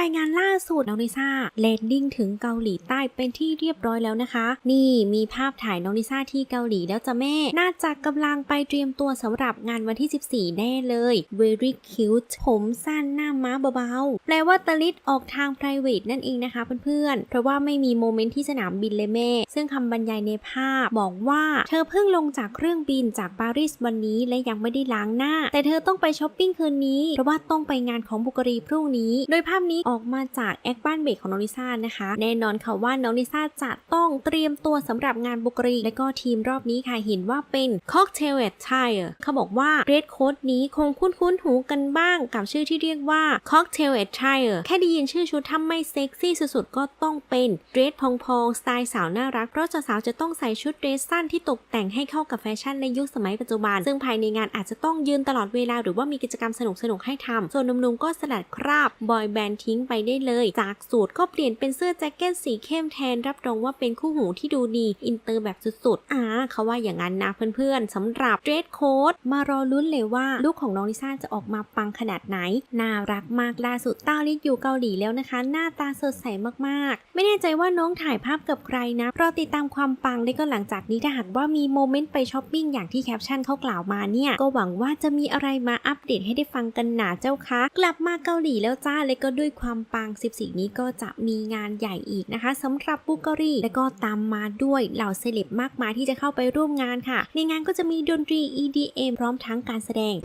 รายงานล่าสุดน้องลิซ่าแลนดิ้งถึงเกาหลีใต้เป็นที่เรียบร้อยแล้วนะคะ นี่มีภาพถ่ายน้องลิซ่าที่เกาหลีแล้วจ้ะแม่ น่าจะกำลังไปเตรียมตัวสำหรับงานวันที่ 14 แน่เลย very cute ผมสั้นหน้าม้าเบาๆ แปลว่าตะลิดออกทาง private นั่นเองนะคะเพื่อนๆ เพราะว่าไม่มีโมเมนต์ที่สนามบินเลยแม่ ซึ่งคำบรรยายในภาพบอกว่าเธอเพิ่งลงจากเครื่องบินจากปารีสวันนี้และยังไม่ได้ล้างหน้า แต่เธอต้องไปช้อปปิ้งคืนนี้ เพราะว่าต้องไปงานของบุกรีพรุ่งนี้ โดยภาพนี้ออกมาจากแอคบ้านเบกของน้องลิซ่านะคะ แน่นอนค่ะว่าน้องลิซ่าจะต้องเตรียมตัวสำหรับงานบุกรีและก็ทีมรอบนี้ค่ะเห็นว่าเป็นค็อกเทลเอทไทร์เขาบอกว่าเรดโค้ดนี้คงคุ้นๆหูกันบ้างกับชื่อที่เรียกว่าค็อกเทลเอทไทร์แค่ได้ยินชื่อชุดถ้าไม่เซ็กซี่สุดๆก็ต้องเป็นเดรสพองๆสไตล์สาวน่ารัก เพราะสาวๆจะต้องใส่ชุดเดรสสั้นที่ตกแต่งให้เข้ากับแฟชั่นในยุคสมัยปัจจุบัน ซึ่งภายในงานอาจจะต้องยืนตลอดเวลาหรือว่ามีกิจกรรมสนุกๆให้ทำส่วนหนุ่มๆก็สลัดคราบบอยแบนด์ทิ้งไปได้เลย จากสูตรก็เปลี่ยนเป็นเสื้อแจ็คเก็ตสีเข้มแทนรับรองว่าเป็นคู่หูที่ดูดีอินเตอร์แบบสุดๆ อ่าเขาว่าอย่างนั้นนะเพื่อนๆสำหรับเดรสโค้ดมารอลุ้นเลยว่าลูกของน้องลิซ่าจะออกมาปังขนาดไหน น่ารักมากล่าสุดต้าลิศอยู่เกาหลีแล้วนะคะ หน้าตาสดใสมากๆ ไม่แน่ใจว่าน้องถ่ายภาพกับใครนะรอติดตามความปังได้ก็หลังจากนี้ถ้าหากว่ามีโมเมนต์ไปช้อปปิ้งอย่างที่แคปชั่นเขากล่าวมาเนี่ย ก็หวังว่าจะมีอะไรมาอัปเดตให้ได้ฟังกันหนาเจ้าคะ กลับมาเกาหลีแล้วจ้าและก็ด้วยความปัง 14 นี้ก็จะมีงานใหญ่อีกนะคะสำหรับบุกรีและก็ตามมาด้วยเหล่าเซเลบมากมายที่จะเข้าไปร่วมงานค่ะ ในงานก็จะมีดนตรี EDM พร้อมทั้งการแสดง